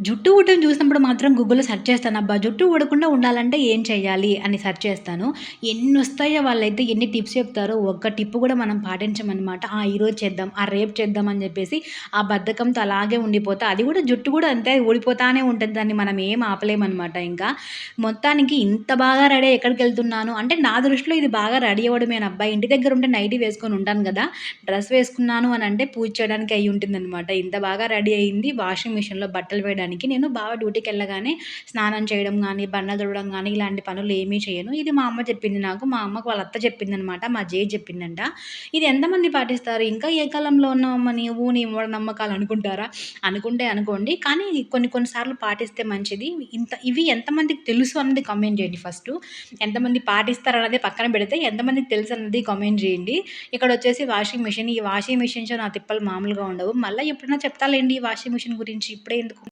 జుట్టు ఊడటం చూసినప్పుడు మాత్రం గూగుల్‌లో సెర్చ్ చేస్తాను. అబ్బా! జుట్టు ఊడకుండా ఉండాలంటే ఏం చేయాలి అని సెర్చ్ చేస్తాను. ఎన్ని వస్తాయో వాళ్ళైతే ఎన్ని టిప్స్ చెప్తారో ఒక్క టిప్ కూడా మనం పాటించమనమాట. ఆ! ఈరోజు చేద్దాం, ఆ రేపు చేద్దాం అని చెప్పేసి ఆ బద్ధకంతో అలాగే ఉండిపోతా. అది కూడా జుట్టు కూడా అంతే ఊడిపోతానే ఉంటుంది దాన్ని మనం ఏం ఆపలేమనమాట ఇంకా. మొత్తానికి ఇంత బాగా రెడీ ఎక్కడికి వెళ్తున్నాను అంటే నా దృష్టిలో ఇది బాగా రెడీ అవ్వడమేనబ్బా! ఇంటి దగ్గర ఉంటే నైటీ వేసుకొని ఉంటాను కదా డ్రెస్ వేసుకున్నాను అని అంటే పూజ చేయడానికి అయ్యుంటుందనమాట. ఇంత బాగా రెడీ అయింది వాషింగ్ మిషన్‌లో బట్టలు వేయడానికి. నేను బావ డ్యూటీకెళ్ళగానే స్నానం చేయడం కానీ బండలు తొడడం కానీ ఇలాంటి పనులు ఏమీ చేయను. ఇది మా అమ్మ చెప్పింది నాకు. మా అమ్మకు వాళ్ళ అత్త చెప్పిందనమాట. మా జేజి చెప్పిందంట. ఇది ఎంతమంది పాటిస్తారు? ఇంకా ఏ కాలంలో ఉన్నామని నీవు? నీ మూఢనమ్మకాలు అనుకుంటారా? అనుకుంటే అనుకోండి. కానీ కొన్ని కొన్ని సార్లు పాటిస్తే మంచిది. ఇంత ఇవి ఎంతమందికి తెలుసు అన్నది కామెంట్ చేయండి ఫస్ట్ ఎంతమంది పాటిస్తారు అన్నది పక్కన పెడితే ఎంతమందికి తెలుసు అన్నది కామెంట్ చేయండి. ఇక్కడ వచ్చేసి వాషింగ్ మిషన్. ఈ వాషింగ్ మిషన్స్ నా తిప్పలు మామూలుగా ఉండవు. మళ్ళీ ఎప్పుడైనా చెప్తాలేండి ఈ వాషింగ్ మిషన్ గురించి. ఇప్పుడే ఎందుకు?